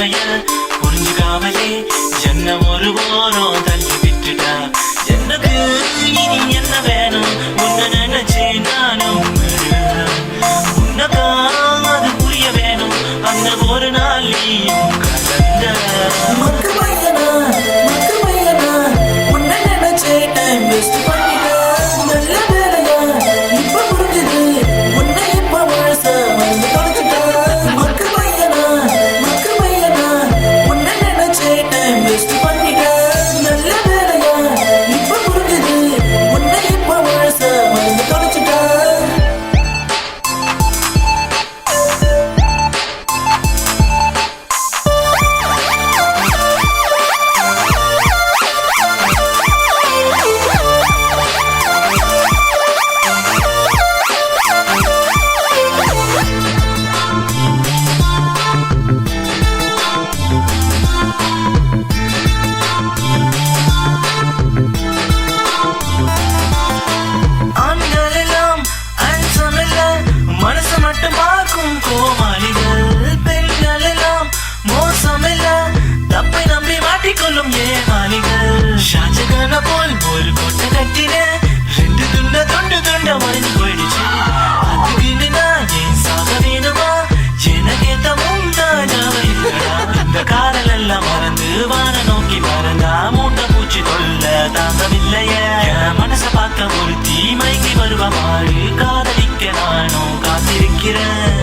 உண்மைய புரிஞ்சுக்காமலே என்ன ஒரு ஓரம் தள்ளி விட்டுட்டா? என்னது இனி என்ன வேணும்? ஏமாளிகள் ஷாஜகான போல் ஒரு கொட்டை கட்டின ரெண்டு துண்ட துண்டு துண்ட உடைஞ்சு போயிடுச்சு அதுக்குன்னு நான் ஏன் சாக வேணுமா எனக்கேத்த முந்தாஜாவ இந்த காதல் எல்லாம் மறந்து வார நோக்கி மறந்தா மூட்டை பூச்சி கொல்ல தாங்கவில்லையே மனச பார்க்க ஒரு தீமைக்கு வருவ மாறு காதலிக்க நானும் காத்திருக்கிறேன்